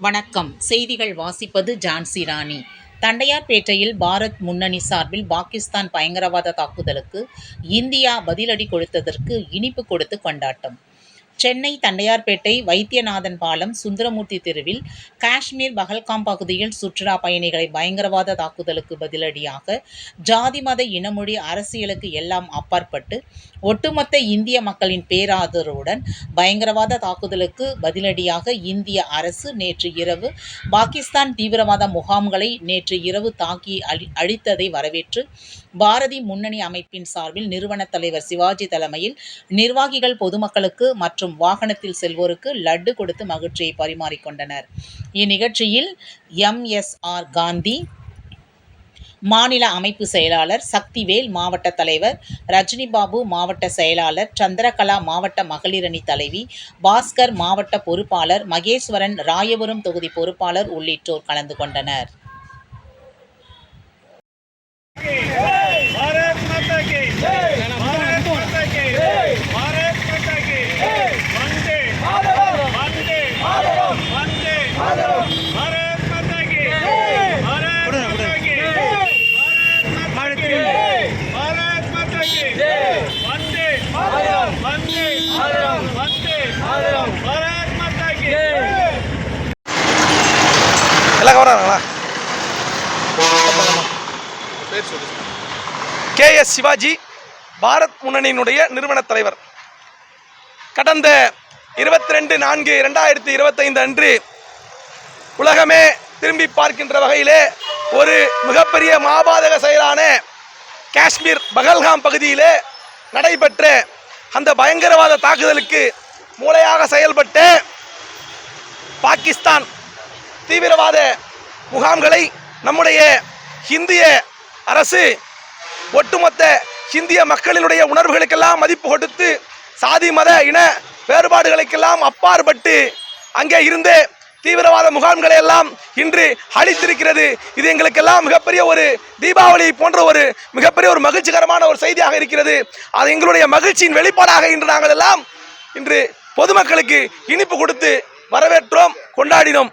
வணக்கம். செய்திகள் வாசிப்பது ஜான்சி ராணி. தண்டையார்பேட்டையில் பாரத் முன்னணி சார்பில் பாகிஸ்தான் பயங்கரவாத தாக்குதலுக்கு இந்தியா பதிலடி கொடுத்ததற்கு இனிப்பு கொடுத்து கொண்டாட்டம். சென்னை தண்டையார்பேட்டை வைத்தியநாதன் பாலம் சுந்தரமூர்த்தி தெருவில் காஷ்மீர் பகல்காம் பகுதியில் சுற்றுலா பயணிகளை பயங்கரவாத தாக்குதலுக்கு பதிலடியாக ஜாதி மத இனமொழி அரசியலுக்கு எல்லாம் அப்பாற்பட்டு ஒட்டுமொத்த இந்திய மக்களின் பேராதரவுடன் பயங்கரவாத தாக்குதலுக்கு பதிலடியாக இந்திய அரசு நேற்று இரவு பாகிஸ்தான் தீவிரவாத முகாம்களை நேற்று இரவு தாக்கி அழி அழித்ததை வரவேற்று பாரதி முன்னணி அமைப்பின் சார்பில் நிறுவன தலைவர் சிவாஜி தலைமையில் நிர்வாகிகள் பொதுமக்களுக்கு மற்றும் வாகனத்தில் செல்வோருக்கு லட்டு கொடுத்து மகிழ்ச்சியை பரிமாறிக்கொண்டனர். இந்நிகழ்ச்சியில் எம்எஸ்ஆர் காந்தி மாநில அமைப்பு செயலாளர் சக்திவேல் மாவட்ட தலைவர் ரஜினி பாபு மாவட்ட செயலாளர் சந்திரகலா மாவட்ட மகளிரணி தலைவி பாஸ்கர் மாவட்ட பொறுப்பாளர் மகேஸ்வரன் ராயபுரம் தொகுதி பொறுப்பாளர் உள்ளிட்டோர் கலந்து கொண்டனர். எல்லாம் கவராங்களா கே எஸ் சிவாஜி பாரத் முன்னணியினுடைய நிறுவன தலைவர். கடந்த இருபத்தி ரெண்டு நான்கு ரெண்டாயிரத்தி இருபத்தைந்து அன்று உலகமே திரும்பி பார்க்கின்ற வகையிலே ஒரு மிகப்பெரிய மாபாதக செயலான காஷ்மீர் பகல்காம் பகுதியிலே நடைபெற்ற அந்த பயங்கரவாத தாக்குதலுக்கு மூளையாக செயல்பட்ட பாகிஸ்தான் தீவிரவாத முகாம்களை நம்முடைய இந்திய அரசு ஒட்டுமொத்த இந்திய மக்களினுடைய உணர்வுகளுக்கெல்லாம் மதிப்பு கொடுத்து சாதி மத இன வேறுபாடுகளுக்கெல்லாம் அப்பாற்பட்டு அங்கே இருந்து தீவிரவாத முகாம்களை எல்லாம் இன்று அழித்திருக்கிறது. இது எங்களுக்கெல்லாம் மிகப்பெரிய ஒரு தீபாவளி போன்ற ஒரு மிகப்பெரிய ஒரு மகிழ்ச்சிகரமான ஒரு செய்தியாக இருக்கிறது. அது எங்களுடைய மகிழ்ச்சியின் வெளிப்பாடாக இன்று நாங்கள் எல்லாம் இன்று பொதுமக்களுக்கு இனிப்பு கொடுத்து வரவேற்றோம் கொண்டாடினோம்.